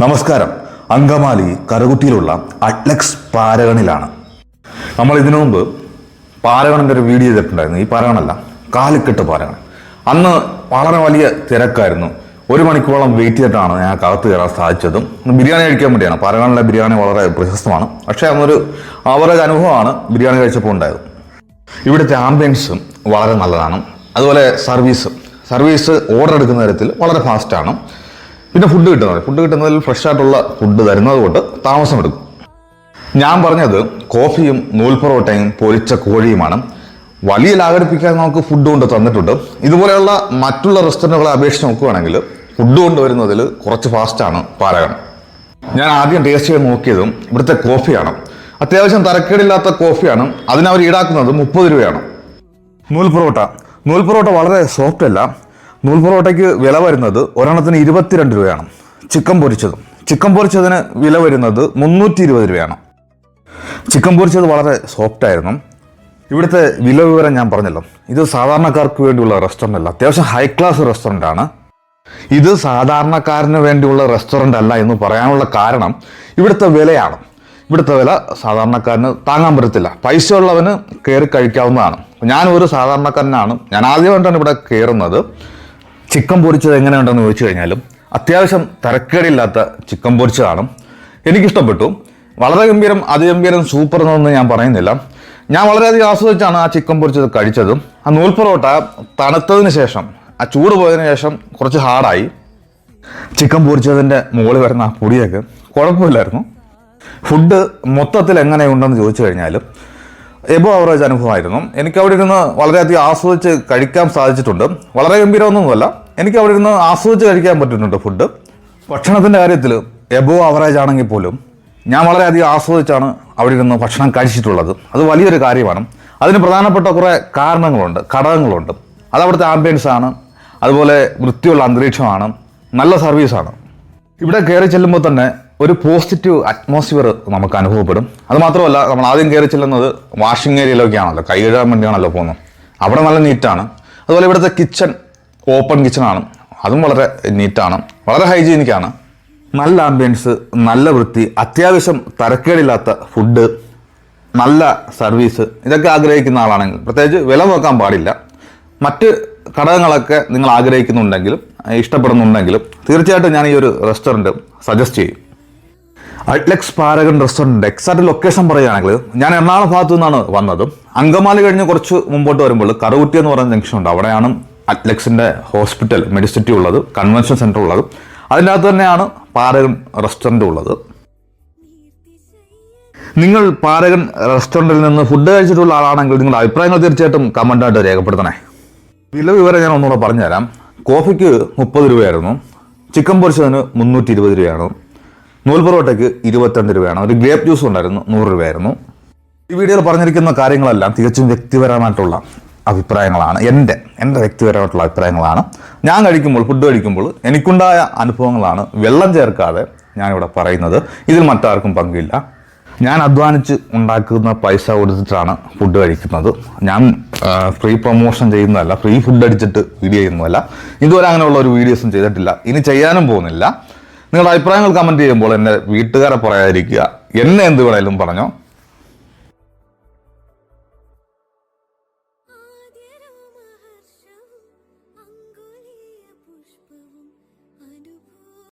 നമസ്കാരം. അങ്കമാലി കറുകുത്തിയിലുള്ള അട്ലക്സ് പാരഗണിലാണ്. നമ്മൾ ഇതിനു മുമ്പ് പാരഗണിന്റെ ഒരു വീഡിയോ ചെയ്തിട്ടുണ്ടായിരുന്നു. ഈ പാരഗണല്ല കാലിക്കെട്ട് പാരഗൺ അന്ന് വളരെ വലിയ തിരക്കായിരുന്നു. ഒരു മണിക്കൂറോളം വെയിറ്റ് ചെയ്തിട്ടാണ് ഞാൻ അകത്ത് കയറാൻ സാധിച്ചതും. ബിരിയാണി കഴിക്കാൻ വേണ്ടിയാണ്. പാരഗണിലെ ബിരിയാണി വളരെ പ്രശസ്തമാണ്. പക്ഷേ അന്നൊരു അവരുടെ അനുഭവമാണ് ബിരിയാണി കഴിച്ചപ്പോൾ ഉണ്ടായത്. ഇവിടുത്തെ ആംബിയൻസും വളരെ നല്ലതാണ്. അതുപോലെ സർവീസ് സർവീസ് ഓർഡർ എടുക്കുന്ന തരത്തിൽ വളരെ ഫാസ്റ്റാണ് പിന്നെ ഫുഡ് കിട്ടുന്നത് ഫുഡ് കിട്ടുന്നതിൽ ഫ്രഷ് ആയിട്ടുള്ള ഫുഡ് തരുന്നത് കൊണ്ട് താമസം എടുക്കും. ഞാൻ പറഞ്ഞത് കോഫിയും നൂൽ പൊറോട്ടയും പൊരിച്ച കോഴിയുമാണ്. വലിയ ലാഘടിപ്പിക്കാൻ നമുക്ക് ഫുഡ് കൊണ്ട് തന്നിട്ടുണ്ട്. ഇതുപോലെയുള്ള മറ്റുള്ള റെസ്റ്റോറന്റുകളെ അപേക്ഷിച്ച് നോക്കുകയാണെങ്കിൽ ഫുഡ് കൊണ്ടുവരുന്നതിൽ കുറച്ച് ഫാസ്റ്റാണ് പാരഗൺ ഞാൻ ആദ്യം ടേസ്റ്റ് ചെയ്ത് നോക്കിയതും ഇവിടുത്തെ കോഫിയാണ്. അത്യാവശ്യം തരക്കേടില്ലാത്ത കോഫിയാണ്. അതിനവർ ഈടാക്കുന്നത് മുപ്പത് രൂപയാണ്. നൂൽ പൊറോട്ട. നൂൽ പൊറോട്ട വളരെ സോഫ്റ്റ് അല്ല. നൂൽ പൊറോട്ടയ്ക്ക് വില വരുന്നത് ഒരെണ്ണത്തിന് ഇരുപത്തിരണ്ട് രൂപയാണ്. ചിക്കൻ പൊരിച്ചതും. ചിക്കൻ പൊരിച്ചതിന് വില വരുന്നത് മുന്നൂറ്റി ഇരുപത് രൂപയാണ്. ചിക്കൻ പൊരിച്ചത് വളരെ സോഫ്റ്റ് ആയിരുന്നു. ഇവിടുത്തെ വില വിവരം ഞാൻ പറഞ്ഞല്ലോ. ഇത് സാധാരണക്കാർക്ക് വേണ്ടിയുള്ള റെസ്റ്റോറന്റ് അല്ല. അത്യാവശ്യം ഹൈ ക്ലാസ് റെസ്റ്റോറന്റ് ആണ്. ഇത് സാധാരണക്കാരന് വേണ്ടിയുള്ള റെസ്റ്റോറന്റ് അല്ല എന്ന് പറയാനുള്ള കാരണം ഇവിടുത്തെ വിലയാണ്. ഇവിടുത്തെ വില സാധാരണക്കാരന് താങ്ങാൻ പറ്റത്തില്ല. പൈസ ഉള്ളവന് കയറി കഴിക്കാവുന്നതാണ്. ഞാൻ ഒരു സാധാരണക്കാരനാണ്. ഞാൻ ആദ്യമായിട്ടാണ് ഇവിടെ കയറുന്നത് ചിക്കൻ പൊരിച്ചത് എങ്ങനെയുണ്ടെന്ന് ചോദിച്ചു കഴിഞ്ഞാലും അത്യാവശ്യം തരക്കേടില്ലാത്ത ചിക്കൻ പൊരിച്ചതാണ്. എനിക്കിഷ്ടപ്പെട്ടു. വളരെ ഗംഭീരം അതിഗംഭീരം സൂപ്പർ എന്നൊന്നും ഞാൻ പറയുന്നില്ല. ഞാൻ വളരെയധികം ആസ്വദിച്ചാണ് ആ ചിക്കൻ പൊരിച്ചത് കഴിച്ചതും. ആ നൂൽ പൊറോട്ട തണുത്തതിന് ശേഷം ആ ചൂട് പോയതിന് ശേഷം കുറച്ച് ഹാർഡായി ചിക്കൻ പൊരിച്ചതിന്റെ മുകളിൽ വരുന്ന ആ പൊടിയൊക്കെ കുഴപ്പമില്ലായിരുന്നു. ഫുഡ് മൊത്തത്തിൽ എങ്ങനെയുണ്ടെന്ന് ചോദിച്ചു കഴിഞ്ഞാലും എബോ അവറേജ് അനുഭവമായിരുന്നു. എനിക്ക് അവിടെ ഇരുന്ന് വളരെയധികം ആസ്വദിച്ച് കഴിക്കാൻ സാധിച്ചിട്ടുണ്ട്. വളരെ ഗംഭീരമൊന്നുമല്ല. എനിക്ക് അവിടെ ഇരുന്ന് ആസ്വദിച്ച് കഴിക്കാൻ പറ്റുന്നുണ്ട് ഫുഡ്. ഭക്ഷണത്തിന്റെ കാര്യത്തിൽ എബോ അവറേജ് ആണെങ്കിൽ പോലും ഞാൻ വളരെയധികം ആസ്വദിച്ചാണ് അവിടെ ഇരുന്ന് ഭക്ഷണം കഴിച്ചിട്ടുള്ളത്. അത് വലിയൊരു കാര്യമാണ്. അതിന് പ്രധാനപ്പെട്ട കുറേ കാരണങ്ങളുണ്ട് ഘടകങ്ങളുണ്ട്. അത് അവിടുത്തെ ആംബിയൻസ് ആണ്. അതുപോലെ വൃത്തിയുള്ള അന്തരീക്ഷമാണ്. നല്ല സർവീസാണ് ഇവിടെ കയറി ചെല്ലുമ്പോൾ തന്നെ ഒരു പോസിറ്റീവ് അറ്റ്മോസ്ഫിയർ നമുക്ക് അനുഭവപ്പെടും. അതുമാത്രമല്ല നമ്മൾ ആദ്യം കയറി ചെല്ലുന്നത് വാഷിംഗ് ഏരിയയിലൊക്കെയാണല്ലോ കൈ കഴുകാൻ വേണ്ടിയാണല്ലോ പോകുന്നത്. അവിടെ നല്ല നീറ്റാണ് അതുപോലെ ഇവിടുത്തെ കിച്ചൺ ഓപ്പൺ കിച്ചണാണ് അതും വളരെ നീറ്റാണ് വളരെ ഹൈജീനിക്കാണ് നല്ല ആംബിയൻസ് നല്ല വൃത്തി അത്യാവശ്യം തരക്കേടില്ലാത്ത ഫുഡ് നല്ല സർവീസ് ഇതൊക്കെ ആഗ്രഹിക്കുന്ന ആളാണെങ്കിൽ പ്രത്യേകിച്ച് വില നോക്കാൻ പാടില്ല. മറ്റ് ഘടകങ്ങളൊക്കെ നിങ്ങൾ ആഗ്രഹിക്കുന്നുണ്ടെങ്കിലും ഇഷ്ടപ്പെടുന്നുണ്ടെങ്കിലും തീർച്ചയായിട്ടും ഞാൻ ഈ ഒരു റെസ്റ്റോറന്റ് സജസ്റ്റ് ചെയ്യും. Adlux Paragon restaurant exact location പറയുകയാണെങ്കിൽ ഞാൻ എറണാകുളം ഭാഗത്തു നിന്നാണ് വന്നത്. അങ്കമാലി കഴിഞ്ഞ് കുറച്ച് മുമ്പോട്ട് വരുമ്പോൾ കറുകുറ്റി എന്ന് പറയുന്ന ജംഗ്ഷൻ ഉണ്ട്. അവിടെയാണ് അറ്റ്ലക്സിന്റെ ഹോസ്പിറ്റൽ മെഡിസിറ്റി ഉള്ളത് കൺവെൻഷൻ സെന്റർ ഉള്ളത് അതിന്റെ അകത്ത് തന്നെയാണ് പാരഗൺ റെസ്റ്റോറന്റ് ഉള്ളത്. നിങ്ങൾ പാരഗൺ റെസ്റ്റോറന്റിൽ നിന്ന് ഫുഡ് കഴിച്ചിട്ടുള്ള ആളാണെങ്കിൽ നിങ്ങളുടെ അഭിപ്രായങ്ങൾ തീർച്ചയായിട്ടും കമന്റായിട്ട് രേഖപ്പെടുത്തണേ. വില വിവരം ഞാൻ ഒന്നുകൂടെ പറഞ്ഞുതരാം. കോഫിക്ക് മുപ്പത് രൂപയായിരുന്നു. ചിക്കൻ പൊരിച്ചതിന് മുന്നൂറ്റി ഇരുപത് രൂപയാണ് നൂൽ പൊറോട്ടയ്ക്ക് ഇരുപത്തിരണ്ട് രൂപയാണ്. ഒരു ഗ്രേപ്പ് ജ്യൂസ് ഉണ്ടായിരുന്നു നൂറ് രൂപയായിരുന്നു. ഈ വീഡിയോയിൽ പറഞ്ഞിരിക്കുന്ന കാര്യങ്ങളെല്ലാം തികച്ചും വ്യക്തിപരമായിട്ടുള്ള അഭിപ്രായങ്ങളാണ് എന്റെ. എന്റെ വ്യക്തിപരമായിട്ടുള്ള അഭിപ്രായങ്ങളാണ്. ഞാൻ കഴിക്കുമ്പോൾ ഫുഡ് കഴിക്കുമ്പോൾ എനിക്കുണ്ടായ അനുഭവങ്ങളാണ് വെള്ളം ചേർക്കാതെ ഞാനിവിടെ പറയുന്നത്. ഇതിൽ മറ്റാർക്കും പങ്കില്ല. ഞാൻ അധ്വാനിച്ച് ഉണ്ടാക്കുന്ന പൈസ കൊടുത്തിട്ടാണ് ഫുഡ് കഴിക്കുന്നത്. ഞാൻ ഫ്രീ പ്രൊമോഷൻ ചെയ്യുന്നതല്ല ഫ്രീ ഫുഡ് അടിച്ചിട്ട് വീഡിയോ ചെയ്യുന്നതല്ല. ഇതുവരെ അങ്ങനെയുള്ള ഒരു വീഡിയോസും ചെയ്തിട്ടില്ല. ഇനി ചെയ്യാനും പോകുന്നില്ല. നിങ്ങളുടെ അഭിപ്രായങ്ങൾ കമന്റ് ചെയ്യുമ്പോൾ എന്റെ വീട്ടുകാരെ പറയാതിരിക്കുക. എന്നെ എന്ത് വേണേലും പറഞ്ഞോ.